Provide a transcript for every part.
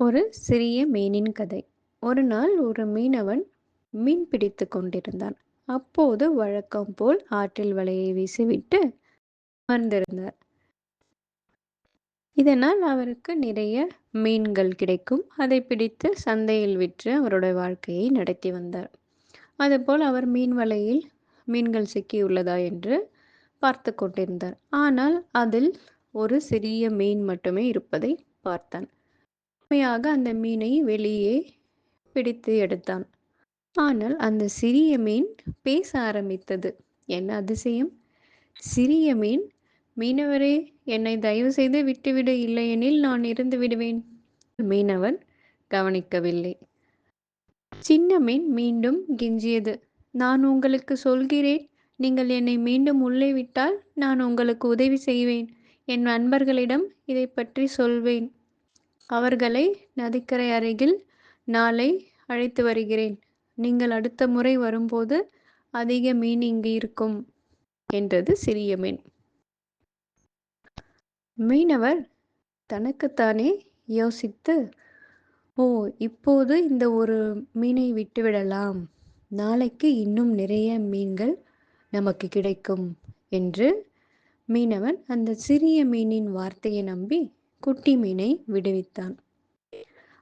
ஒரு சிறிய மீனின் கதை. ஒரு நாள் ஒரு மீனவன் மீன் பிடித்து கொண்டிருந்தான். அப்போது வழக்கம் போல் ஆற்றில் வலையை வீசிவிட்டு வந்திருந்தார். இதனால் அவருக்கு நிறைய மீன்கள் கிடைக்கும். அதை பிடித்து சந்தையில் விற்று அவருடைய வாழ்க்கையை நடத்தி வந்தார். அதுபோல் அவர் மீன் வலையில் மீன்கள் சிக்கியுள்ளதா என்று பார்த்து கொண்டிருந்தார். ஆனால் அதில் ஒரு சிறிய மீன் மட்டுமே இருப்பதை பார்த்தான். உண்மையாக அந்த மீனை வெளியே பிடித்து எடுத்தான். ஆனால் அந்த சிறிய மீன் பேச ஆரம்பித்தது. என்ன அதிசயம்? சிறிய மீன்? மீனவரே என்னை தயவு செய்து விட்டுவிட. இல்லையெனில் நான் இருந்து விடுவேன். மீனவன் கவனிக்கவில்லை. சின்ன மீன் மீண்டும் கெஞ்சியது. நான் உங்களுக்கு சொல்கிறேன். நீங்கள் என்னை மீண்டும் உள்ளே விட்டால் நான் உங்களுக்கு உதவி செய்வேன். என் நண்பர்களிடம் இதை பற்றி சொல்வேன். அவர்களை நதிக்கரை அருகில் நாளை அழைத்து வருகிறேன். நீங்கள் அடுத்த முறை வரும்போது அதிக மீன் இங்கு இருக்கும் என்றது சிறிய மீன். மீனவர் தனக்குத்தானே யோசித்து ஓ இப்போது இந்த ஒரு மீனை விட்டுவிடலாம். நாளைக்கு இன்னும் நிறைய மீன்கள் நமக்கு கிடைக்கும் என்று மீனவன் அந்த சிறிய மீனின் வார்த்தையை நம்பி குட்டி மீனை விடுவித்தான்.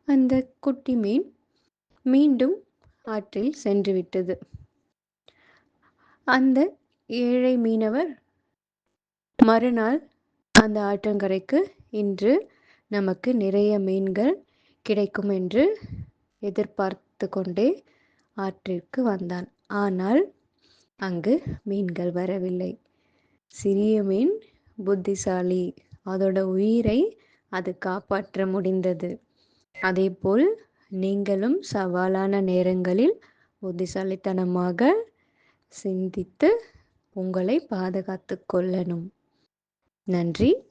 அந்த குட்டி மீன் மீண்டும் ஆற்றில் சென்றுவிட்டது. அந்த ஏழை மீனவர் மறுநாள் அந்த ஆற்றங்கரைக்கு இன்று நமக்கு நிறைய மீன்கள் கிடைக்கும் என்று எதிர்பார்த்து கொண்டே ஆற்றிற்கு வந்தான். ஆனால் அங்கு மீன்கள் வரவில்லை. சிறிய மீன் புத்திசாலி அதோட உயிரை அது காப்பாற்ற முடிந்தது. அதேபோல் நீங்களும் சவாலான நேரங்களில் புத்திசாலித்தனமாக சிந்தித்து உங்களை பாதுகாத்து கொள்ளணும். நன்றி.